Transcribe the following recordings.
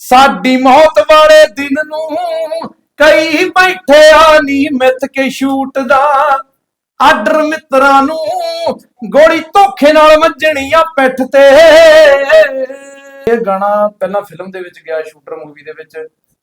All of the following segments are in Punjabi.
ਸਾਡੀ ਮੌਤ ਵਾਲੇ ਦਿਨ ਨੂੰ ਕਈ ਬੈਠੇ ਆ ਨੀ ਮਿੱਥ ਕੇ ਸ਼ੂਟ ਦਾ। ਆਰਡਰ ਮਿੱਤਰਾਂ ਨੂੰ ਗੋਲੀ ਧੋਖੇ ਨਾਲ ਵੱਜਣੀਆਂ ਪਿੱਠ ਤੇ। ਇਹ ਗਾਣਾ ਪਹਿਲਾਂ ਫਿਲਮ ਦੇ ਵਿੱਚ ਗਿਆ ਸ਼ੂਟਰ ਮੂਵੀ ਦੇ ਵਿੱਚ।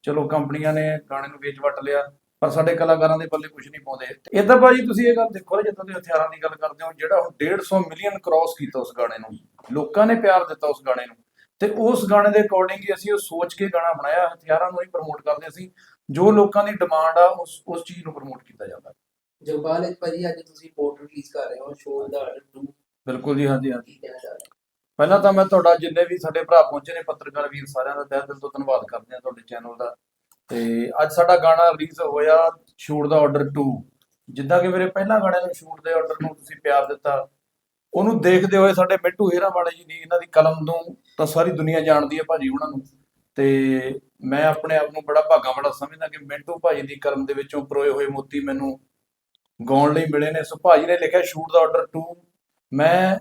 ਚਲੋ ਕੰਪਨੀਆਂ ਨੇ ਗਾਣੇ ਨੂੰ ਵੇਚ ਵਟ ਲਿਆ, ਪਰ ਸਾਡੇ ਕਲਾਕਾਰਾਂ ਦੇ ਪੱਲੇ ਕੁਝ ਨਹੀਂ ਪਾਉਂਦੇ। ਇਦਾਂ ਭਾਜੀ ਤੁਸੀਂ ਇਹ ਗੱਲ ਦੇਖੋ ਨਾ, ਜਦੋਂ ਤੁਸੀਂ ਹਥਿਆਰਾਂ ਦੀ ਗੱਲ ਕਰਦੇ ਹੋ, ਜਿਹੜਾ ਹੁਣ 150 ਮਿਲੀਅਨ ਕ੍ਰਾਸ ਕੀਤਾ ਉਸ ਗਾਣੇ ਨੂੰ। ਲੋਕਾਂ ਨੇ ਪਿਆਰ ਦਿੱਤਾ ਉਸ ਗਾਣੇ ਨੂੰ। ਤੇ ਉਸ ਗਾਣੇ ਦੇ ਅਕੋਰਡਿੰਗ ਹੀ ਅਸੀਂ ਉਹ ਸੋਚ ਕੇ ਗਾਣਾ ਬਣਾਇਆ ਹਥਿਆਰਾਂ ਨੂੰ ਹੀ ਪ੍ਰਮੋਟ ਕਰਦੇ ਅਸੀਂ ਜੋ ਲੋਕਾਂ ਦੀ ਡਿਮਾਂਡ ਆ ਉਸ ਉਸ ਚੀਜ਼ ਨੂੰ ਪ੍ਰਮੋਟ ਕੀਤਾ ਜਾਂਦਾ। ਜਗਪਾਲ ਇੱਕ ਭਾਜੀ ਅੱਜ ਤੁਸੀਂ ਪੋਰਟ ਰਿਲੀਜ਼ ਕਰ ਰਹੇ ਹੋ ਸ਼ੋਅ ਦਾ ਆਰਡਰ 2 ਬਿਲਕੁਲ ਜੀ ਹਾਂਜੀ ਹਾਂਜੀ। ਪਹਿਲਾਂ ਤਾਂ ਮੈਂ ਤੁਹਾਡਾ ਜਿੰਨੇ ਵੀ ਸਾਡੇ ਭਰਾ ਪਹੁੰਚੇ ਨੇ ਪੱਤਰਕਾਰ ਵੀਰ ਸਾਰਿਆਂ ਦਾ ਤਹਿ ਦਿਲ ਤੋਂ ਧੰਨਵਾਦ ਕਰਦੇ ਹਾਂ ਤੁਹਾਡੇ ਚੈਨਲ ਦਾ। ਤੇ ਅੱਜ ਸਾਡਾ ਗਾਣਾ ਰਿਲੀਜ਼ ਹੋਇਆ ਸ਼ੂਟ ਦਾ ਆਰਡਰ 2 ਜਿੱਦਾਂ ਕਿ ਮੇਰੇ ਪਹਿਲਾਂ ਗਾਣੇ ਨੂੰ ਸ਼ੂਟ ਦੇ ਆਰਡਰ ਨੂੰ ਤੁਸੀਂ ਪਿਆਰ ਦਿੱਤਾ ਉਹਨੂੰ ਦੇਖਦੇ ਹੋਏ ਸਾਡੇ ਮਿੱਟੂ ਹੀਰਾ ਵਾਲੇ ਜੀ ਦੀ ਇਹਨਾਂ ਦੀ ਕਲਮ ਨੂੰ ਤਾਂ ਸਾਰੀ ਦੁਨੀਆ ਜਾਣਦੀ ਹੈ ਭਾਜੀ ਉਹਨਾਂ ਨੂੰ। ਤੇ ਮੈਂ ਆਪਣੇ ਆਪ ਨੂੰ ਬੜਾ ਭਾਗਾ ਵਾਲਾ ਸਮਝਦਾ ਕਿ ਮਿੰਟੂ ਭਾਜੀ ਦੀ ਕਲਮ ਦੇ ਵਿੱਚੋਂ ਪਰੋਏ ਹੋਏ ਮੋਤੀ ਮੈਨੂੰ ਗਾਉਣ ਲਈ ਮਿਲੇ ਨੇ। ਸੋ ਭਾਜੀ ਨੇ ਲਿਖਿਆ ਸ਼ੂਟ ਦਾ ਆਰਡਰ 2 ਮੈਂ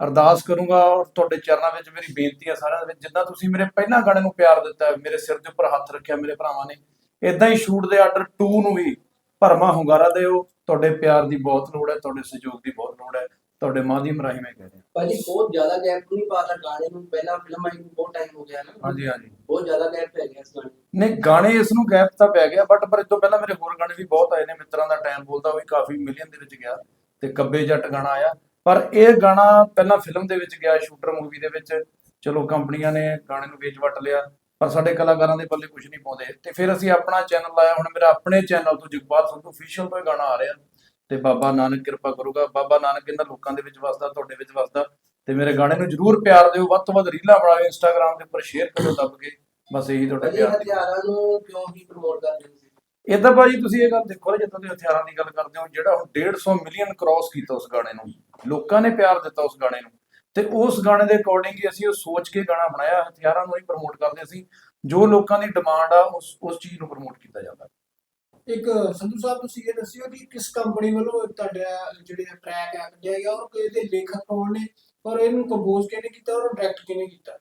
ਅਰਦਾਸ ਕਰੂੰਗਾ ਔਰ ਤੁਹਾਡੇ ਚਰਨਾਂ ਵਿੱਚ ਮੇਰੀ ਬੇਨਤੀ ਹੈ ਸਾਰਿਆਂ ਦੇ ਵਿੱਚ, ਜਿੱਦਾਂ ਤੁਸੀਂ ਮੇਰੇ ਪਹਿਲਾਂ ਗਾਣੇ ਨੂੰ ਪਿਆਰ ਦਿੱਤਾ, ਮੇਰੇ ਸਿਰ ਦੇ ਉੱਪਰ ਹੱਥ ਰੱਖਿਆ ਮੇਰੇ ਭਰਾਵਾਂ ਨੇ ਇਦਾਂ ਹੀ ਸ਼ੂਟ ਦੇ ਆਰਡਰ 2 ਨੂੰ ਵੀ ਭਰਮਾ ਹੁੰਗਾਰਾ ਦਿਓ। ਤੁਹਾਡੇ ਪਿਆਰ ਦੀ ਬਹੁਤ ਲੋੜ ਹੈ, ਤੁਹਾਡੇ ਸਹਿਯੋਗ ਦੀ ਬਹੁਤ ਲੋੜ ਹੈ। ਤੁਹਾਡੇ ਮਾਧਿਅਮ ਰਾਹੀਂ ਮੈਂ ਕਹਿ ਰਿਹਾ ਭਾਜੀ ਬਹੁਤ ਜ਼ਿਆਦਾ ਗੈਪ ਨਹੀਂ ਪਾਤਾ ਗਾਣੇ ਨੂੰ ਪਹਿਲਾਂ ਫਿਲਮ ਆਈ ਨੂੰ ਬਹੁਤ ਟਾਈਮ ਹੋ ਗਿਆ ਨਾ। ਹਾਂਜੀ ਹਾਂਜੀ। ਬਹੁਤ ਜ਼ਿਆਦਾ ਗੈਪ ਪੈ ਗਿਆ ਇਸ ਗਾਣੇ ਨੂੰ। ਨਹੀਂ ਗਾਣੇ ਇਸ ਨੂੰ ਗੈਪ ਤਾਂ ਪੈ ਗਿਆ ਬਟ ਪਰ ਇਸ ਤੋਂ ਪਹਿਲਾਂ ਮੇਰੇ ਹੋਰ ਗਾਣੇ ਵੀ ਬਹੁਤ ਆਏ ਨੇ ਮਿੱਤਰਾਂ ਦਾ ਟਾਈਮ ਬੋਲਦਾ ਉਹ ਵੀ ਕਾਫੀ ਮਿਲੀਅਨ ਦੇ ਵਿੱਚ ਗਿਆ ਤੇ ਕੱਬੇ ਜੱਟ ਗਾਣਾ ਆਇਆ। ਪਰ ਇਹ ਗਾਣਾ ਪਹਿਲਾਂ ਫਿਲਮ ਦੇ ਵਿੱਚ ਗਿਆ ਸ਼ੂਟਰ ਮੂਵੀ ਦੇ ਵਿੱਚ। ਚਲੋ ਕੰਪਨੀਆਂ ਨੇ ਗਾਣੇ ਨੂੰ ਵੇਚ ਵਟ ਲਿਆ ਪਰ ਸਾਡੇ ਕਲਾਕਾਰਾਂ ਦੇ ਪੱਲੇ ਕੁਝ ਨਹੀਂ ਪਾਉਂਦੇ। ਤੇ ਫਿਰ ਅਸੀਂ ਆਪਣਾ ਚੈਨਲ ਲਾਇਆ ਹੁਣ ਮੇਰਾ ਆਪਣੇ ਚੈਨਲ ਤੋਂ ਜਗਪਾਲ ਸੰਧੂ ਅਫੀਸ਼ੀਅਲ ਤੋਂ ਗਾਣਾ ਆ ਰਿਹਾ। ਤੇ ਬਾਬਾ ਨਾਨਕ ਕਿਰਪਾ ਕਰੂਗਾ। ਬਾਬਾ ਨਾਨਕ ਇਹਨਾਂ ਲੋਕਾਂ ਦੇ ਵਿੱਚ ਵਸਦਾ ਤੁਹਾਡੇ ਵਿੱਚ ਵਸਦਾ। ਤੇ ਮੇਰੇ ਗਾਣੇ ਨੂੰ ਜਰੂਰ ਪਿਆਰ ਦਿਓ। ਵੱਧ ਤੋਂ ਵੱਧ ਰੀਲਾਂ ਬਣਾਓ ਇੰਸਟਾਗ੍ਰam ਦੇ ਉੱਪਰ ਸ਼ੇਅਰ ਕਰੋ ਦੱਬ ਕੇ। ਬਸ ਇਹੀ ਤੁਹਾਡਾ ਪਿਆਰ। ਹਥਿਆਰਾਂ ਨੂੰ ਕਿਉਂ ਹੀ ਪ੍ਰਮੋਟ ਕਰਦੇ ਹੋ ਇਦਾਂ ਭਾਜੀ ਤੁਸੀਂ ਇਹ ਗੱਲ ਦੇਖੋ ਜਦੋਂ ਤੁਸੀਂ ਹਥਿਆਰਾਂ ਦੀ ਗੱਲ ਕਰਦੇ ਹੋ ਜਿਹੜਾ ਹੁਣ 150 ਮਿਲੀਅਨ ਕ੍ਰਾਸ ਕੀਤਾ ਉਸ ਗਾਣੇ ਨੂੰ। ਲੋਕਾਂ ਨੇ ਪਿਆਰ ਦਿੱਤਾ ਉਸ ਗਾਣੇ ਨੂੰ। ਤੇ ਉਸ ਗਾਣੇ ਦੇ ਅਕੋਰਡਿੰਗ ਹੀ ਅਸੀਂ ਉਹ ਸੋਚ ਕੇ ਗਾਣਾ ਬਣਾਇਆ ਹਥਿਆਰਾਂ ਨੂੰ ਹੀ ਪ੍ਰਮੋਟ ਕਰਦੇ ਸੀ ਜੋ ਲੋਕਾਂ ਦੀ ਡਿਮਾਂਡ ਆ ਉਸ ਉਸ ਚੀਜ਼ ਨੂੰ ਪ੍ਰਮੋਟ ਕੀਤਾ ਜਾਂਦਾ। ਇੱਕ ਸੰਧੂ ਸਾਹਿਬ ਤੁਸੀਂ ਇਹ ਦੱਸਿਓ ਕਿ ਕਿਸ ਕੰਪਨੀ ਵੱਲੋਂ ਤੁਹਾਡਾ ਜਿਹੜੇ ਟਰੈਕ ਹੈ ਕੱਢਿਆ ਗਿਆ ਔਰ ਇਹਦੇ ਲੇਖਕ ਕੌਣ ਨੇ ਔਰ ਇਹਨੂੰ ਕੰਪੋਜ਼ ਕਿਹਨੇ ਕੀਤਾ ਔਰ ਡਾਇਰੈਕਟ ਕਿਹਨੇ ਕੀਤਾ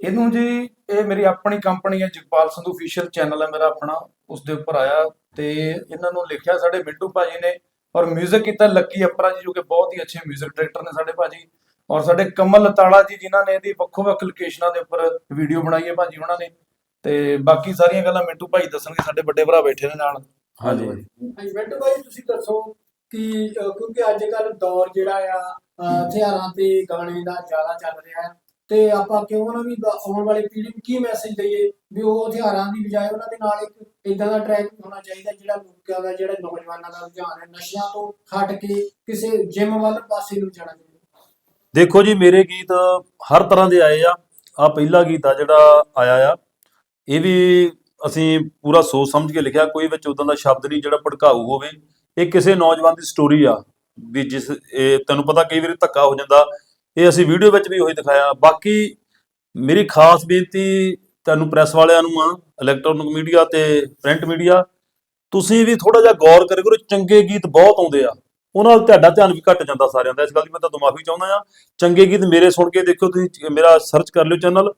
ਇਹਨੂੰ ਜੀ ਇਹ ਮੇਰੀ ਆਪਣੀ ਕੰਪਨੀ ਹੈ ਜਗਪਾਲ ਸੰਧੂ ਅਫੀਸ਼ੀਅਲ ਚੈਨਲ ਹੈ ਮੇਰਾ ਆਪਣਾ ਉਸ ਦੇ ਉੱਪਰ ਆਇਆ ਤੇ ਇਹਨਾਂ ਨੂੰ ਲਿਖਿਆ ਸਾਡੇ ਮਿੰਟੂ ਭਾਜੀ ਨੇ ਔਰ 뮤직 ਕੀਤਾ ਲੱਕੀ ਅਪਰਾ ਜੀ ਜੋ ਕਿ ਬਹੁਤ ਹੀ ਅੱਛੇ 뮤직 ਡਾਇਰੈਕਟਰ ਨੇ ਸਾਡੇ ਭਾਜੀ ਔਰ ਸਾਡੇ ਕਮਲ ਲਤਾੜਾ ਜੀ ਜਿਨ੍ਹਾਂ ਨੇ ਇਹਦੀ ਵੱਖੋ ਵੱਖ ਲੋਕੇਸ਼ਨਾਂ ਦੇ ਉੱਪਰ ਵੀਡੀਓ ਬਣਾਈ ਹੈ ਭਾਜੀ ਉਹਨਾਂ ਨੇ ਤੇ ਬਾਕੀ ਸਾਰੀਆਂ ਗੱਲਾਂ ਮਿੰਟੂ ਭਾਜੀ ਦੱਸਣਗੇ ਸਾਡੇ ਵੱਡੇ ਭਰਾ ਬੈਠੇ ਨੇ ਨਾਲ। ਹਾਂਜੀ। ਇਵੈਂਟ ਬਾਈ ਤੁਸੀਂ ਦੱਸੋ ਕਿ ਅਹ, ਕਿਉਂਕਿ ਅੱਜ ਕੱਲ ਦੌਰ ਜਿਹੜਾ ਆ ਅਹ, ਹਥਿਆਰਾਂ ਤੇ ਗਾਣੇ ਦਾ ਜ਼ਿਆਦਾ ਚੱਲ ਰਿਹਾ ਹੈ ਤੇ ਆਪਾਂ ਕਿਉਂ ਨਾ ਵੀ ਬ- ਆਉਣ ਵਾਲੀ ਪੀੜ੍ਹੀ ਨੂੰ ਕੀ ਮੈਸੇਜ ਦਈਏ ਵੀ ਉਹ ਹਥਿਆਰਾਂ ਦੀ ਬਜਾਏ ਉਹਨਾਂ ਦੇ ਨਾਲ ਇੱਕ ਇਦਾਂ ਦਾ ਟਰੈਕ ਹੋਣਾ ਚਾਹੀਦਾ ਜਿਹੜਾ ਲੋਕਾਂ ਦਾ ਜਿਹੜਾ ਨੌਜਵਾਨਾਂ ਦਾ ਰੁਝਾਨ ਹੈ ਨਸ਼ਿਆਂ ਤੋਂ ਹਟ ਕੇ ਕਿਸੇ ਜਿਮ ਵੱਲ ਪਾਸੇ ਨੂੰ ਜਾਣਾ ਚਾਹੀਦਾ। ਦੇਖੋ ਜੀ ਮੇਰੇ ਗੀਤ ਹਰ ਤਰ੍ਹਾਂ ਦੇ ਆਏ ਆ। ਆ ਪਹਿਲਾ ਗੀਤ ਆ ਜਿਹੜਾ ਆਇਆ ਆ ਇਹ ਵੀ ਅਸੀਂ ਪੂਰਾ ਸੋਚ ਸਮਝ ਕੇ ਲਿਖਿਆ, ਕੋਈ ਵਿੱਚ ਉਦਾਂ ਦਾ ਸ਼ਬਦ ਨਹੀਂ ਜਿਹੜਾ ਭੜਕਾਊ ਹੋਵੇ। ਇਹ ਕਿਸੇ ਨੌਜਵਾਨ ਦੀ ਸਟੋਰੀ ਆ, ਵੀ ਜਿਸ, ਇਹ ਤੈਨੂੰ ਪਤਾ ਕਈ ਵਾਰੀ ਧੱਕਾ ਹੋ ਜਾਂਦਾ। ਇਹ ਅਸੀਂ ਵੀਡੀਓ ਵਿੱਚ ਵੀ ਉਹੀ ਦਿਖਾਇਆ। ਬਾਕੀ ਮੇਰੀ ਖਾਸ ਬੇਨਤੀ ਤੁਹਾਨੂੰ ਪ੍ਰੈਸ ਵਾਲਿਆਂ ਨੂੰ ਆ ਇਲੈਕਟ੍ਰੋਨਿਕ ਮੀਡੀਆ ਤੇ ਪ੍ਰਿੰਟ ਮੀਡੀਆ ਤੁਸੀਂ ਵੀ ਥੋੜਾ ਜਿਹਾ ਗੌਰ ਕਰਿਆ ਕਰੋ ਚੰਗੇ ਗੀਤ ਬਹੁਤ ਆਉਂਦੇ ਆ। ਉਹਨਾਂ ਨਾਲ ਤੁਹਾਡਾ ਧਿਆਨ ਵੀ ਘਟ ਜਾਂਦਾ ਸਾਰਿਆਂ ਦਾ। ਇਸ ਗੱਲ ਦੀ ਮੈਂ ਤੁਹਾਨੂੰ ਮਾਫੀ ਚਾਹੁੰਦਾ ਆ ਚੰਗੇ ਗੀਤ ਮੇਰੇ ਸੁਣ ਕੇ ਦੇਖਿਓ, ਤੁਸੀਂ ਮੇਰਾ ਸਰਚ ਕਰ ਲਿਓ ਚੈਨਲ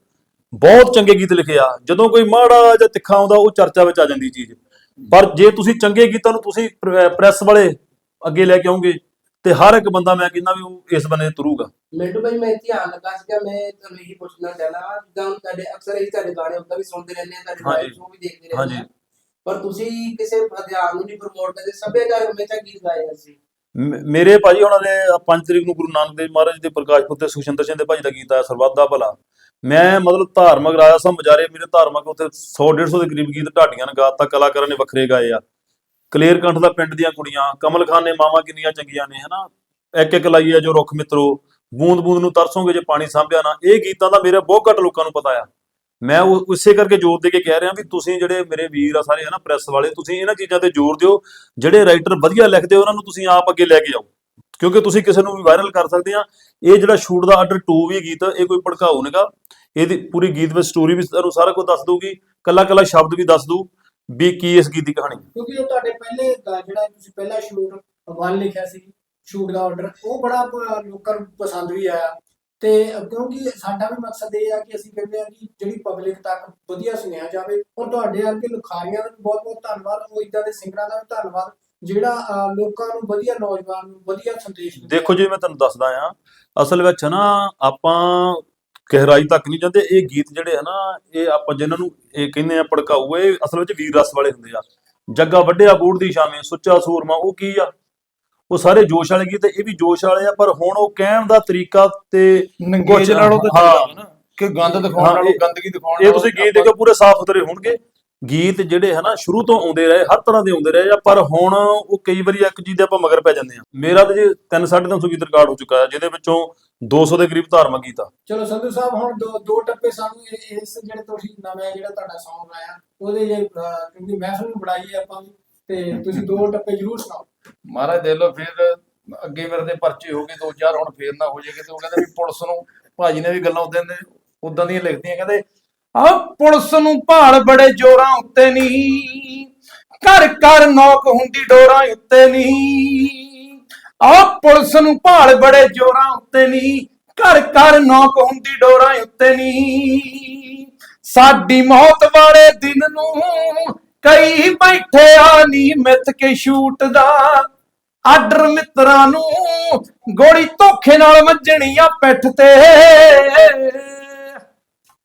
ਬਹੁਤ ਚੰਗੇ ਗੀਤ ਲਿਖੇ ਆ। ਜਦੋਂ ਕੋਈ ਮਾੜਾ ਜਾਂ ਤਿੱਖਾ ਆਉਂਦਾ ਉਹ ਚਰਚਾ ਵਿੱਚ ਆ ਜਾਂਦੀ ਚੀਜ਼। ਪਰ ਜੇ ਤੁਸੀਂ ਚੰਗੇ ਗੀਤਾਂ ਨੂੰ ਤੁਸੀਂ ਪ੍ਰੈਸ ਵਾਲੇ ਅੱਗੇ ਲੈ ਕੇ ਆਉਂਗੇ ਤੇ ਹਰ ਇੱਕ ਬੰਦਾ ਮੈਂ ਕਹਿੰਦਾ ਵੀ ਉਹ ਇਸ ਬੰਨੇ ਤੁਰੂਗਾ। ਮਿੰਟੂ ਭਾਈ ਮੈਂ ਧਿਆਨ ਲੱਗਾ ਸੀਗਾ। ਮੈਂ ਤੁਹਾਨੂੰ ਇਹੀ ਪੁੱਛਣਾ ਚਾਹਨਾ ਜਿੱਦਾਂ ਤੁਹਾਡੇ ਅਕਸਰ ਇਹ ਤੁਹਾਡੇ ਗਾਣੇ ਉਦਾਂ ਵੀ ਸੁਣਦੇ ਰਹਿੰਦੇ ਆ ਤੁਹਾਡੇ। ਲਾਈਵ ਸ਼ੋਅ ਵੀ ਦੇਖਦੇ ਰਹਿੰਦੇ ਹਾਂਜੀ। ਪਰ ਤੁਸੀਂ ਕਿਸੇ ਹਥਿਆਰ ਨੂੰ ਨਹੀਂ ਪ੍ਰਮੋਟ ਕਰਦੇ ਸੱਭਿਆਚਾਰ ਹਮੇਸ਼ਾ ਗੀਤ ਗਾਏ ਅਸੀਂ ਮੇਰੇ ਭਾਜੀ ਉਹਨਾਂ ਦੇ 5 ਤਰੀਕ ਨੂੰ ਗੁਰੂ ਨਾਨਕ ਦੇਵ ਮਹਾਰਾਜ ਦੇ ਪ੍ਰਕਾਸ਼ ਪੁਰਬ ਤੇ ਸੁਖਚੰਦਰ ਸਿੰਘ ਦੇ ਭਾਜੀ ਦਾ ਗੀਤ ਆਇਆ ਸਰਬੱਤ ਦਾ ਭਲਾ। ਮੈਂ ਮਤਲਬ ਧਾਰਮਿਕ ਰਾਜਾ ਸਾਹਿਬ ਬਜਾਰੇ ਮੇਰੇ ਧਾਰਮਿਕ ਉੱਥੇ 100 150 ਦੇ ਕਰੀਬ ਗੀਤ ਢਾਡੀਆਂ ਨੇ ਗਾਤਾ, ਕਲਾਕਾਰਾਂ ਨੇ ਵੱਖਰੇ ਗਾਏ ਆ। ਕਲੇਰ ਕੰਠ ਦਾ ਪਿੰਡ ਦੀਆਂ ਕੁੜੀਆਂ, ਕਮਲ ਖਾਨ ਨੇ ਮਾਵਾਂ ਕਿੰਨੀਆਂ ਚੰਗੀਆਂ ਨੇ, ਹਨਾ? ਇੱਕ ਇੱਕ ਲਾਈ ਆ ਜੋ ਰੁੱਖ ਮਿੱਤਰੋ, ਬੂੰਦ ਬੂੰਦ ਨੂੰ ਤਰਸੋਗੇ ਜੇ ਪਾਣੀ ਸਾਂਭਿਆ ਨਾ। ਇਹ ਗੀਤਾਂ ਦਾ ਮੇਰੇ ਬਹੁਤ ਘੱਟ ਲੋਕਾਂ ਨੂੰ ਪਤਾ ਆ। ਮੈਂ ਉਹ ਉਸੇ ਕਰਕੇ ਜ਼ੋਰ ਦੇ ਕੇ ਕਹਿ ਰਿਹਾ ਵੀ ਤੁਸੀਂ ਜਿਹੜੇ ਮੇਰੇ ਵੀਰ ਆ ਸਾਰੇ, ਹਨਾ, ਪ੍ਰੈਸ ਵਾਲੇ, ਤੁਸੀਂ ਇਹਨਾਂ ਚੀਜ਼ਾਂ ਤੇ ਜ਼ੋਰ ਦਿਓ। ਜਿਹੜੇ ਰਾਈਟਰ ਵਧੀਆ ਲਿਖਦੇ ਉਹਨਾਂ ਨੂੰ ਤੁਸੀਂ ਆਪ ਅੱਗੇ ਲੈ ਕੇ ਆਓ। ਕਿਉਂਕਿ ਤੁਸੀਂ ਕਿਸੇ ਨੂੰ ਵੀ ਵਾਇਰਲ ਕਰ ਸਕਦੇ ਆ। ਇਹ ਜਿਹੜਾ ਸ਼ੂਟ ਦਾ ਆਰਡਰ 2 ਵੀ ਗੀਤ, ਇਹ ਕੋਈ ਭੜਕਾਊ ਨਹੀਂਗਾ ਇਹਦੀ ਪੂਰੀ ਗੀਤ ਵਿੱਚ ਸਟੋਰੀ ਵੀ ਤੁਹਾਨੂੰ ਸਾਰਾ ਕੁਝ ਦੱਸ ਦਊਗੀ ਕੱਲਾ ਕੱਲਾ ਸ਼ਬਦ ਵੀ ਦੱਸ ਦੂ ਵੀ ਕੀ ਇਸ ਗੀਤ ਦੀ ਕਹਾਣੀ। ਕਿਉਂਕਿ ਜੋ ਤੁਹਾਡੇ ਪਹਿਲੇ ਜਿਹੜਾ ਤੁਸੀਂ ਪਹਿਲਾ ਸ਼ੂਟ ਵਨ ਲਿਖਿਆ ਸੀ ਸ਼ੂਟ ਦਾ ਆਰਡਰ ਉਹ ਬੜਾ ਲੋਕਾਂ ਨੂੰ ਪਸੰਦ ਵੀ ਆਇਆ ਤੇ ਕਿਉਂਕਿ ਸਾਡਾ ਵੀ ਮਕਸਦ ਇਹ ਆ ਕਿ ਅਸੀਂ ਕਹਿੰਦੇ ਆ ਕਿ ਜਿਹੜੀ ਪਬਲਿਕ ਤੱਕ ਵਧੀਆ ਸੁਣਿਆ ਜਾਵੇ ਔਰ ਤੁਹਾਡੇ ਵਰਗੇ ਲਿਖਾਰੀਆਂ ਦਾ ਵੀ ਬਹੁਤ ਬਹੁਤ ਧੰਨਵਾਦ ਉਹ ਇਦਾਂ ਦੇ ਸਿੰਗਰਾਂ ਦਾ ਵੀ ਧੰਨਵਾਦ ਜਿਹੜਾ ਲੋਕਾਂ ਨੂੰ ਵਧੀਆ ਨੌਜਵਾਨ ਨੂੰ ਵਧੀਆ ਸੰਦੇਸ਼ ਦੇਖੋ ਜੀ ਮੈਂ ਤੁਹਾਨੂੰ ਦੱਸਦਾ ਆ ਅਸਲ ਵਿੱਚ ਨਾ ਆਪਾਂ ਗਹਿਰਾਈ ਤੱਕ ਨਹੀਂ ਜਾਂਦੇ। ਇਹ ਗੀਤ ਜਿਹੜੇ ਆ ਨਾ ਇਹ ਆਪਾਂ ਜਿਨ੍ਹਾਂ ਨੂੰ ਇਹ ਕਹਿੰਦੇ ਆ ਭੜਕਾਊ ਇਹ ਅਸਲ ਵਿੱਚ ਵੀਰ ਰਸ ਵਾਲੇ ਹੁੰਦੇ ਆ। ਜੱਗਾ ਵੱਡਿਆ ਬੂੜ ਦੀ ਸ਼ਾਮੇ ਸੁੱਚਾ ਸੂਰਮਾ ਉਹ ਕੀ ਆ? ਉਹ ਸਾਰੇ ਜੋਸ਼ ਵਾਲੇ ਗੀਤ ਇਹ ਵੀ ਜੋਸ਼ ਵਾਲੇ ਆ ਪਰ ਹੁਣ ਉਹ ਕਹਿਣ ਦਾ ਤਰੀਕਾ ਤੇ ਨੰਗੇਜ ਨਾਲੋਂ ਤਾਂ ਹਾਂ। ਕਿ ਗੰਦ ਦਿਖਾਉਣ ਨਾਲੋਂ ਗੰਦਗੀ ਦਿਖਾਉਣ ਇਹ ਤੁਸੀਂ ਗੀਤ ਦੇਖੋ ਪੂਰੇ ਸਾਫ਼ ਸੁਥਰੇ ਹੋਣਗੇ। ਗੀਤ ਜਿਹੜੇ ਹਨਾ ਸ਼ੁਰੂ ਤੋਂ ਆਉਂਦੇ ਰਹੇ ਹਰ ਤਰ੍ਹਾਂ ਦੇ ਆਉਂਦੇ ਰਹੇ ਆ ਪਰ ਹੁਣ ਉਹ ਕਈ ਵਾਰੀ ਇੱਕ ਚੀਜ਼ ਦੇ ਆਪਾਂ ਮਗਰ ਪੈ ਜਾਂਦੇ ਆ। ਮੇਰਾ ਤਾਂ ਜੀ 3 350 ਗੀਤ ਰਿਕਾਰਡ ਹੋ ਚੁੱਕਾ ਹੈ ਜਿਹਦੇ ਵਿੱਚੋਂ 200 ਦੇ ਕਰੀਬ ਧਾਰਮਿਕ ਗੀਤ ਆ। ਚਲੋ ਸੰਧੂ ਸਾਹਿਬ ਹੁਣ ਦੋ ਦੋ ਟੱਪੇ ਸਾਨੂੰ ਇਹ- ਇਸ ਜਿਹੜੇ ਤੁਸੀਂ ਨਵਾਂ ਜਿਹੜਾ ਤੁਹਾਡਾ Song ਆਇਆ ਉਹਦੇ ਜੇ ਅਹ, ਕਿਉਂਕਿ ਮਹਿਫਲ ਨੂੰ ਬਣਾਈ ਹੈ ਆਪਾਂ ਵੀ, ਤੇ ਤੁਸੀਂ ਦੋ ਟੱਪੇ ਜ਼ਰੂਰ ਸੁਣਾਓ। ਮਹਾਰਾਜ ਦੇ ਲੋ ਫਿਰ ਅੱਗੇ ਮੇਰੇ ਦੇ ਪਰਚੇ ਹੋ ਗਏ ਦੋ ਚਾਰ ਹੁਣ ਫੇਰ ਨਾ ਹੋ ਜਾਏਗੇ ਤੇ ਉਹ ਕਹਿੰਦੇ ਵੀ ਪੁਲਿਸ ਨੂੰ ਭਾਜੀ ਨੇ ਵੀ ਗੱਲਾਂ ਉਦਾਂ ਦੇ ਉਦਾਂ ਦੀਆਂ ਲਿਖਦੀਆਂ ਕਹਿੰਦੇ ਆ ਪੁਲਿਸ ਨੂੰ ਭਾਲ ਬੜੇ ਜ਼ੋਰਾਂ ਉੱਤੇ ਨਹੀਂ ਘਰ ਘਰ ਨੌਕ ਹੁੰਦੀ ਡੋਰਾਂ ਉੱਤੇ ਨਹੀਂ ਆ ਪੁਲਿਸ ਨੂੰ ਭਾਲ ਬੜੇ ਜ਼ੋਰਾਂ ਉੱਤੇ ਨਹੀਂ ਘਰ ਘਰ ਨੌਕ ਹੁੰਦੀ ਡੋਰਾਂ ਉੱਤੇ ਨਹੀਂ ਸਾਡੀ ਮੌਤ ਵਾਲੇ ਦਿਨ ਨੂੰ ਕਈ ਬੈਠੇ ਆ ਨੀ ਮਿੱਥ ਕੇ ਸ਼ੂਟ ਦਾ। ਆਰਡਰ ਮਿੱਤਰਾਂ ਨੂੰ ਗੋਲੀ ਧੋਖੇ ਨਾਲ ਵੱਜਣੀ ਆ ਪਿੱਠ ਤੇ।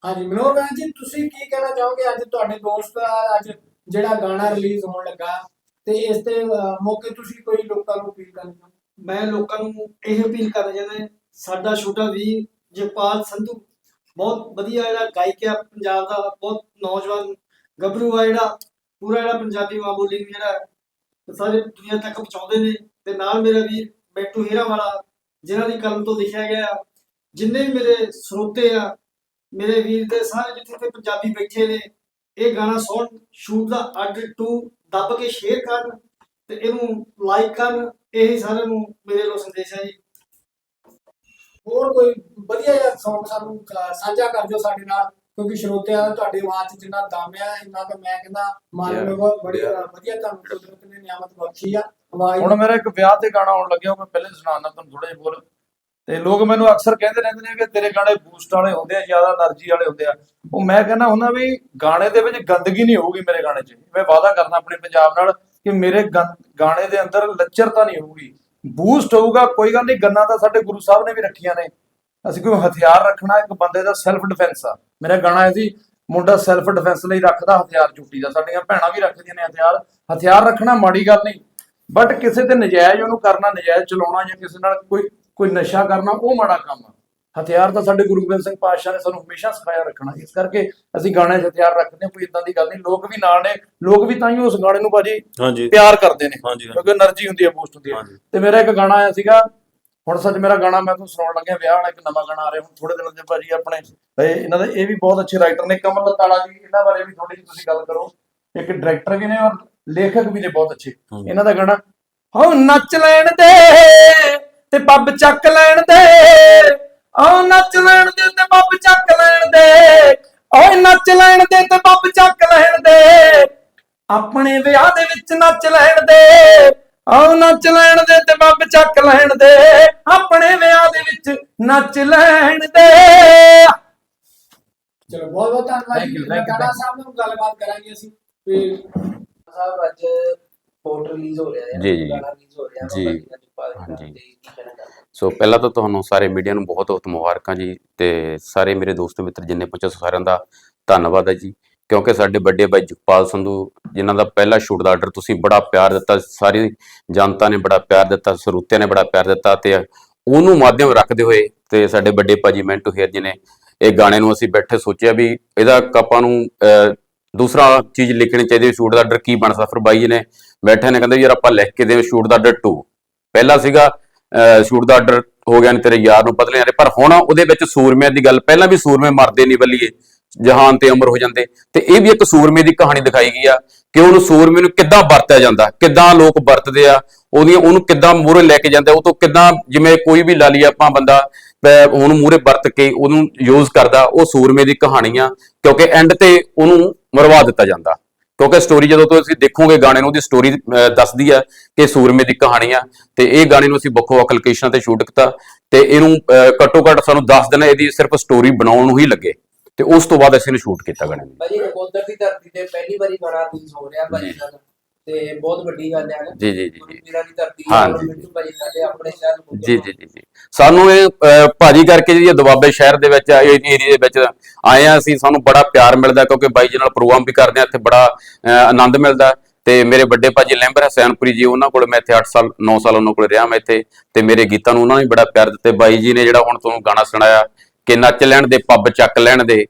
ਹਾਂਜੀ ਮਨੋਹਰ ਭੈਣ ਜੀ ਤੁਸੀਂ ਕੀ ਕਹਿਣਾ ਚਾਹੋਗੇ? ਅੱਜ ਤੁਹਾਡੇ ਦੋਸਤ ਦਾ ਅੱਜ ਜਿਹੜਾ ਗਾਣਾ ਰਿਲੀਜ਼ ਹੋਣ ਲੱਗਾ ਤੇ ਇਸ ਤੇ ਅਹ, ਮੌਕੇ ਤੁਸੀਂ ਕੋਈ ਲੋਕਾਂ ਨੂੰ ਅਪੀਲ ਕਰਨੀ ਮੈਂ ਲੋਕਾਂ ਨੂੰ ਇਹ ਅਪੀਲ ਕਰਨਾ ਚਾਹੁੰਦਾ ਸਾਡਾ ਛੋਟਾ ਵੀਰ ਜਪਾਲ ਸੰਧੂ ਬਹੁਤ ਵਧੀਆ ਜਿਹੜਾ ਗਾਇਕ ਆ ਪੰਜਾਬ ਦਾ, ਬਹੁਤ ਨੌਜਵਾਨ, ਗੱਭਰੂ ਆ ਜਿਹੜਾ, ਪੂਰਾ ਜਿਹੜਾ ਪੰਜਾਬੀ ਮਾਂ ਬੋਲੀ ਨੂੰ ਜਿਹੜਾ ਸਾਰੇ ਦੁਨੀਆ ਤੱਕ ਪਹੁੰਚਾਉਂਦੇ ਨੇ ਤੇ ਨਾਲ ਮੇਰਾ ਵੀਰ ਬੈਟੂ ਹੀਰਾ ਵਾਲਾ ਜਿਨ੍ਹਾਂ ਦੀ ਕਲਮ ਤੋਂ ਲਿਖਿਆ ਗਿਆ ਜਿੰਨੇ ਵੀ ਮੇਰੇ ਸਰੋਤੇ ਆ, ਮੇਰੇ ਵੀਰ ਦੇ ਸਾਰੇ ਜਿੱਥੇ ਤੇ ਪੰਜਾਬੀ ਬੈਠੇ ਨੇ, ਇਹ ਗਾਣਾ ਸੁਣ, ਸ਼ੂਟ ਦਾ ਅੱਡ ਟੂ ਦੱਬ ਕੇ ਸ਼ੇਅਰ ਕਰਨ ਤੇ ਇਹਨੂੰ ਲਾਈਕ ਕਰਨ ਇਹ ਸਾਰਿਆਂ ਨੂੰ ਮੇਰੇ ਵੱਲੋਂ ਸੰਦੇਸ਼ ਹੈ ਜੀ। ਹੋਰ ਕੋਈ ਵਧੀਆ ਜਿਹਾ ਸੌਂਗ ਸਾਨੂੰ ਸਾਂਝਾ ਕਰ ਦਿਓ ਸਾਡੇ ਨਾਲ ਕਿਉਂਕਿ ਸ਼ਰੋਤਿਆਂ ਦਾ ਤੁਹਾਡੇ ਆਵਾਜ਼ 'ਚ ਜਿੰਨਾ ਦਮ ਆ ਇੰਨਾ ਤਾਂ ਮੈਂ ਕਹਿੰਦਾ ਮਾਨ ਲਵੋ ਬੜੀ ਵਧੀਆ ਤੁਹਾਨੂੰ ਕੁਦਰਤ ਨੇ ਨਿਆਮਤ ਬਖਸ਼ੀ ਆ। ਆਵਾਜ਼ ਹੁਣ ਮੇਰਾ ਇੱਕ ਵਿਆਹ ਤੇ ਗਾਣਾ ਆਉਣ ਲੱਗਿਆ ਉਹ ਮੈਂ ਪਹਿਲੇ ਸੁਣਾਉਣਾ ਤੁਹਾਨੂੰ ਥੋੜਾ ਜਿਹਾ ਬੋਲ। ਤੇ ਲੋਕ ਮੈਨੂੰ ਅਕਸਰ ਕਹਿੰਦੇ ਰਹਿੰਦੇ ਨੇ ਕਿ ਤੇਰੇ ਗਾਣੇ ਬੂਸਟ ਵਾਲੇ ਹੁੰਦੇ ਆ ਜ਼ਿਆਦਾ એનર્ਜੀ ਵਾਲੇ ਹੁੰਦੇ ਆ। ਉਹ ਮੈਂ ਕਹਿੰਦਾ ਹੁੰਦਾ ਵੀ ਗਾਣੇ ਦੇ ਵਿੱਚ ਗੰਦਗੀ ਨਹੀਂ ਹੋਊਗੀ ਮੇਰੇ ਗਾਣੇ 'ਚ। ਮੈਂ ਵਾਅਦਾ ਕਰਦਾ ਆਪਣੇ ਪੰਜਾਬ ਨਾਲ ਕਿ ਮੇਰੇ ਗਾਣੇ ਦੇ ਅੰਦਰ ਲੱਚਰਤਾ ਨਹੀਂ ਹੋਊਗੀ। ਬੂਸਟ ਹੋਊਗਾ, ਕੋਈ ਗੱਲ ਨਹੀਂ, ਗੰਨਾ ਤਾਂ ਸਾਡੇ ਗੁਰੂ ਸਾਹਿਬ ਨੇ ਵੀ ਰੱਖੀਆਂ ਨੇ। ਅਸੀਂ ਕੋਈ ਹਥਿਆਰ ਰੱਖਣਾ, ਇੱਕ ਬੰਦੇ ਦਾ ਸੈਲਫ ਡਿਫੈਂਸ ਆ। ਮੇਰਾ ਗਾਣਾ ਇਹ ਸੀ ਮੁੰਡਾ ਸੈਲਫ ਡਿਫੈਂਸ ਲਈ ਰੱਖਦਾ ਹਥਿਆਰ ਚੁੱਟੀ ਦਾ। ਸਾਡੀਆਂ ਭੈਣਾਂ ਵੀ ਰੱਖਦੀਆਂ ਨੇ ਹਥਿਆਰ। ਹਥਿਆਰ ਰੱਖਣਾ ਮਾੜੀ ਗੱਲ ਨਹੀਂ ਬਟ ਕਿਸੇ ਤੇ ਨਜਾਇਜ਼ ਉਹਨੂੰ ਕਰਨਾ, ਨਜਾਇਜ਼ ਚਲਾਉਣਾ ਜਾਂ ਕਿਸੇ ਨਾਲ ਕੋਈ ਕੋਈ ਨਸ਼ਾ ਕਰਨਾ, ਉਹ ਮਾੜਾ ਕੰਮ ਆ। ਹਥਿਆਰ ਤਾਂ ਸਾਡੇ ਗੁਰੂ ਗੋਬਿੰਦ ਸਿੰਘ ਪਾਤਸ਼ਾਹ ਨੇ ਸਾਨੂੰ ਹਮੇਸ਼ਾ ਸਿਖਾਇਆ ਰੱਖਣਾ ਇਸ ਕਰਕੇ ਅਸੀਂ ਗਾਣੇ 'ਚ ਹਥਿਆਰ ਰੱਖਦੇ ਹਾਂ ਕੋਈ ਇਦਾਂ ਦੀ ਗੱਲ ਨਹੀਂ। ਲੋਕ ਵੀ ਨਾਲ ਨੇ ਲੋਕ ਵੀ ਤਾਂ ਹੀ ਉਸ ਗਾਣੇ ਨੂੰ ਭਾਜੀ ਪਿਆਰ ਕਰਦੇ ਨੇ ਕਿਉਂਕਿ એનર્ਜੀ ਹੁੰਦੀ ਹੈ ਬੂਸਟ ਹੁੰਦੀ ਹੈ। ਤੇ ਮੇਰਾ ਇੱਕ ਗਾਣਾ ਆਇਆ ਸੀਗਾ ਹੁਣ ਸੱਚ ਮੇਰਾ ਗਾਣਾ ਮੈਂ ਤੁਹਾਨੂੰ ਸੁਣਾਉਣ ਲੱਗਿਆ ਵਿਆਹ ਵਾਲਾ ਇੱਕ ਨਵਾਂ ਗਾਣਾ ਆ ਰਿਹਾ ਹੁਣ ਥੋੜੇ ਦਿਨਾਂ ਦੇ ਭਾਜੀ ਆਪਣੇ ਇਹਨਾਂ ਦੇ ਇਹ ਵੀ ਬਹੁਤ ਅੱਛੇ ਰਾਈਟਰ ਨੇ ਕਮਲ ਲਤਾਲਾ ਜੀ ਇਹਨਾਂ ਬਾਰੇ ਵੀ ਥੋੜੀ ਜਿਹੀ ਤੁਸੀਂ ਗੱਲ ਕਰੋ। ਇੱਕ ਡਾਇਰੈਕਟਰ ਵੀ ਨੇ ਔਰ ਲੇਖਕ ਵੀ ਨੇ ਬਹੁਤ ਅੱਛੇ। ਇਹਨਾਂ ਦਾ ਗਾਣਾ ਹੋ ਨੱਚ ਲੈਣ ਦੇ ਤੇ ਪੱਬ ਚੱਕ ਲੈਣ ਦੇ ਓ ਨੱਚ ਲੈਣ ਦੇ ਤੇ ਪੱਬ ਚੱਕ ਲੈਣ ਦੇ। ਓਏ ਨੱਚ ਲੈਣ ਦੇ ਤੇ ਪੱਬ ਚੱਕ ਲੈਣ ਦੇ। ਆਪਣੇ ਵਿਆਹ ਦੇ ਵਿੱਚ ਨੱਚ ਲੈਣ ਦੇ। ਓ ਨੱਚ ਲੈਣ ਦੇ ਤੇ ਪੱਬ ਚੱਕ ਲੈਣ ਦੇ। ਆਪਣੇ ਵਿਆਹ ਦੇ ਵਿੱਚ ਨੱਚ ਲੈਣ ਦੇ। ਚਲੋ ਬਹੁਤ ਬਹੁਤ ਧੰਨਵਾਦ ਜੀ। you. ਸਾਹਿਬ ਨਾਲ ਗੱਲਬਾਤ ਕਰਾਂਗੇ ਅਸੀਂ। ਤੇ ਸਾਹਿਬ ਅੱਜ ਪੋਰਟ ਰਿਲੀਜ਼ ਹੋ ਰਿਹਾ ਹੈ ਜੀ, ਜੀ। ਗਾਣਾ ਰਿਲੀਜ਼ ਹੋ ਰਿਹਾ ਜੀ। ਹਾਂਜੀ। ਸੋ ਪਹਿਲਾਂ ਤਾਂ ਤੁਹਾਨੂੰ ਸਾਰੇ ਮੀਡੀਆ ਨੂੰ ਬਹੁਤ ਬਹੁਤ ਮੁਬਾਰਕਾਂ ਜੀ ਤੇ ਸਾਰੇ ਮੇਰੇ ਦੋਸਤ ਮਿੱਤਰ ਜਿੰਨੇ ਪਹੁੰਚੇ ਸੋ ਸਾਰਿਆਂ ਦਾ ਧੰਨਵਾਦ ਹੈ ਜੀ ਕਿਉਂਕਿ ਸਾਡੇ ਵੱਡੇ ਭਾਈ ਜਗਪਾਲ ਸੰਧੂ ਜਿਨ੍ਹਾਂ ਦਾ ਪਹਿਲਾ ਸ਼ੂਟ ਦਾ ਆਰਡਰ ਤੁਸੀਂ ਬੜਾ ਪਿਆਰ ਦਿੱਤਾ ਸਾਰੀ ਜਨਤਾ ਨੇ ਬੜਾ ਪਿਆਰ ਦਿੱਤਾ ਸਰੋਤਿਆਂ ਨੇ ਬੜਾ ਪਿਆਰ ਦਿੱਤਾ ਤੇ ਉਹਨੂੰ ਮਾਧਿਅਮ ਰੱਖਦੇ ਹੋਏ ਤੇ ਸਾਡੇ ਵੱਡੇ ਭਾਜੀ ਮੈਂਟੂ ਹੇਰ ਜੀ ਨੇ ਇਹ ਗਾਣੇ ਨੂੰ ਅਸੀਂ ਬੈਠੇ ਸੋਚਿਆ ਵੀ ਇਹਦਾ ਆਪਾਂ ਨੂੰ ਅਹ, ਦੂਸਰਾ ਚੀਜ਼ ਲਿਖਣੀ ਚਾਹੀਦੀ ਸ਼ੂਟ ਦਾ ਆਰਡਰ ਕੀ ਬਣ ਸਕਦਾ ਫਿਰ ਬਾਈ ਜੀ ਨੇ ਬੈਠੇ ਨੇ, ਕਹਿੰਦੇ ਯਾਰ ਆਪਾਂ ਲਿਖ ਕੇ ਦੇ ਸ਼ੂਟ ਦਾ ਆਰਡਰ 2 ਪਹਿਲਾ ਸੀਗਾ ਸ਼ੂਟ ਦਾ ਆਰਡਰ ਹੋ ਗਿਆ ਨੇ ਤੇਰੇ ਯਾਰ ਨੂੰ ਪਤਲੇ ਯਾਰੇ, ਪਰ ਹੁਣ ਉਹਦੇ ਵਿੱਚ ਸੂਰਮਿਆਂ ਦੀ ਗੱਲ, ਪਹਿਲਾਂ ਵੀ ਸੂਰਮੇ ਮਰਦੇ ਨਹੀਂ ਬੱਲੀਏ, ਜਹਾਨ ਤੇ ਅਮਰ ਹੋ ਜਾਂਦੇ। ਤੇ ਇਹ ਵੀ ਇੱਕ ਸੂਰਮੇ ਦੀ ਕਹਾਣੀ ਦਿਖਾਈ ਗਈ ਆ ਕਿ ਉਹਨੂੰ ਸੂਰਮੇ ਨੂੰ ਕਿੱਦਾਂ ਵਰਤਿਆ ਜਾਂਦਾ, ਕਿੱਦਾਂ ਲੋਕ ਵਰਤਦੇ ਆ, ਉਹਦੀਆਂ ਉਹਨੂੰ ਕਿੱਦਾਂ ਮੂਹਰੇ ਲੈ ਕੇ ਜਾਂਦੇ ਉਹ ਤੋਂ ਕਿੱਦਾਂ ਜਿਵੇਂ ਕੋਈ ਵੀ ਲਾ ਲਈ ਆਪਾਂ ਬੰਦਾ ਉਹਨੂੰ ਮੂਹਰੇ ਵਰਤ ਕੇ ਉਹਨੂੰ ਯੂਜ਼ ਕਰਦਾ ਉਹ ਸੂਰਮੇ ਦੀ ਕਹਾਣੀ ਆ ਕਿਉਂਕਿ ਐਂਡ ਤੇ ਉਹਨੂੰ ਮਰਵਾ ਦਿੱਤਾ ਜਾਂਦਾ। ਕਿਉਂਕਿ ਸਟੋਰੀ ਜਦੋਂ ਤੁਸੀਂ ਦੇਖੋਗੇ ਗਾਣੇ ਨੂੰ ਉਹਦੀ ਸਟੋਰੀ ਦੱਸਦੀ ਹੈ ਕਿ ਸੂਰਮੇ ਦੀ ਕਹਾਣੀ ਆ ਤੇ ਇਹ ਗਾਣੇ ਨੂੰ ਅਸੀਂ ਵੱਖੋ ਵੱਖ ਲੋਕੇਸ਼ਨਾਂ ਤੇ ਸ਼ੂਟ ਕੀਤਾ ਤੇ ਇਹਨੂੰ ਘੱਟੋ ਘੱਟ ਸਾਨੂੰ 10 ਦਿਨ ਇਹਦੀ ਸਿਰਫ ਸਟੋਰੀ ਬਣਾਉਣ ਨੂੰ ਹੀ ਲੱਗੇ। ਤੇ ਉਸ ਤੋਂ ਬਾਅਦ ਅਸੀਂ ਇਹਨੂੰ ਸ਼ੂਟ ਕੀਤਾ ਗਾਣੇ ਨੂੰ। ਭਾਜੀ ਨਕੋਦਰ ਦੀ ਧਰਤੀ ਤੇ ਪਹਿਲੀ ਵਾਰੀ ਗਾਣਾ ਰਿਲੀਜ਼ ਹੋ ਰਿਹਾ ਭਾਜੀ। ਦਾ ਤੇ ਬਹੁਤ ਵੱਡੀ ਗੱਲ ਹੈ ਜੀ ਜੀ ਜੀ ਪੀਰਾਂ ਦੀ ਧਰਤੀ ਹਾਂ ਜੀ। ਮਿੰਟੂ ਭਾਜੀ ਸਾਡੇ ਆਪਣੇ ਸ਼ਹਿਰ ਨੂੰ ਜੀ ਜੀ ਜੀ ਸਾਨੂੰ ਇਹ ਭਾਜੀ ਕਰਕੇ ਜੀ ਇਹ ਦੁਆਬੇ ਸ਼ਹਿਰ ਦੇ ਵਿੱਚ ਇਹ ਏਰੀਆ ਦੇ ਵਿੱਚ ਆਏ ਆ ਅਸੀਂ ਸਾਨੂੰ ਬੜਾ ਪਿਆਰ ਮਿਲਦਾ ਕਿਉਂਕਿ ਬਾਈ ਜੀ ਨਾਲ ਪ੍ਰੋਗਰਾਮ ਵੀ ਕਰਦੇ ਆ ਇੱਥੇ ਬੜਾ ਆਨੰਦ ਮਿਲਦਾ ਤੇ ਮੇਰੇ ਵੱਡੇ ਭਾਜੀ ਲੈਂਬਰ ਹਸੈਨਪੁਰੀ ਜੀ ਉਹਨਾਂ ਕੋਲ ਮੈਂ ਇੱਥੇ 8 ਸਾਲ 9 ਸਾਲ ਉਹਨਾਂ ਕੋਲ ਰਿਹਾ ਮੈਂ ਇੱਥੇ। ਤੇ ਮੇਰੇ ਗੀਤਾਂ ਨੂੰ ਉਹਨਾਂ ਨੇ ਬੜਾ ਪਿਆਰ ਦਿੱਤੇ। ਬਾਈ ਜੀ ਨੇ ਜਿਹੜਾ ਹੁਣ ਤੁਹਾਨੂੰ ਗਾਣਾ ਸੁਣਾਇਆ ਕਿ ਨੱਚ ਲੈਣ ਦੇ ਪੱਬ ਚੱਕ ਲੈਣ ਦੇ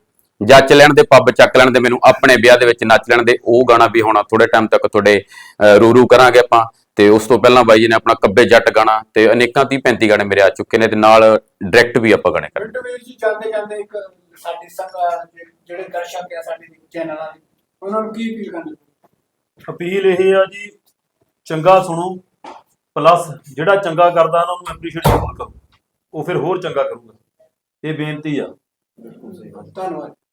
ਜੱਚ ਲੈਣ ਦੇ ਪੱਬ ਚੱਕ ਲੈਣ ਦੇ ਮੈਨੂੰ ਆਪਣੇ ਵਿਆਹ ਦੇ ਵਿੱਚ ਨੱਚ ਲੈਣ ਦੇ ਉਹ ਗਾਣਾ ਵੀ ਹੁਣ ਥੋੜੇ ਟਾਈਮ ਤੱਕ ਤੁਹਾਡੇ ਅਹ, ਰੂ-ਰੂ ਕਰਾਂਗੇ ਆਪਾਂ। ਤੇ ਉਸ ਤੋਂ ਪਹਿਲਾਂ ਬਾਈ ਜੀ ਨੇ ਆਪਣਾ ਕੱਬੇ ਜੱਟ ਗਾਣਾ ਤੇ ਅਨੇਕਾਂ 30 35 ਗਾਣੇ ਮੇਰੇ ਆ ਚੁੱਕੇ ਨੇ ਤੇ ਨਾਲ ਡਾਇਰੈਕਟ ਵੀ ਆਪਾਂ ਗਾਣੇ ਕਰਾਂਗੇ। ਵੀਰ ਜੀ ਜਾਂਦੇ ਜਾਂਦੇ ਇੱਕ ਸਾਡੀ ਜਿਹੜੇ ਦਰਸ਼ਕ ਆ ਸਾਡੇ ਚੈਨਲਾਂ ਦੇ ਉਹਨਾਂ ਨੂੰ ਕੀ ਅਪੀਲ ਕਰਨੀ ਅਪੀਲ ਇਹ ਆ ਜੀ ਚੰਗਾ ਸੁਣੋ ਪਲੱਸ ਜਿਹੜਾ ਚੰਗਾ ਕਰਦਾ ਉਹਨਾਂ ਨੂੰ ਐਪਰੀਸ਼ੀਏਟ ਜ਼ਰੂਰ ਕਰੋ। ਉਹ ਫਿਰ ਹੋਰ ਚੰਗਾ ਕਰੂਗਾ। ਇਹ ਬੇਨਤੀ ਆ। ਧੰਨਵਾਦ।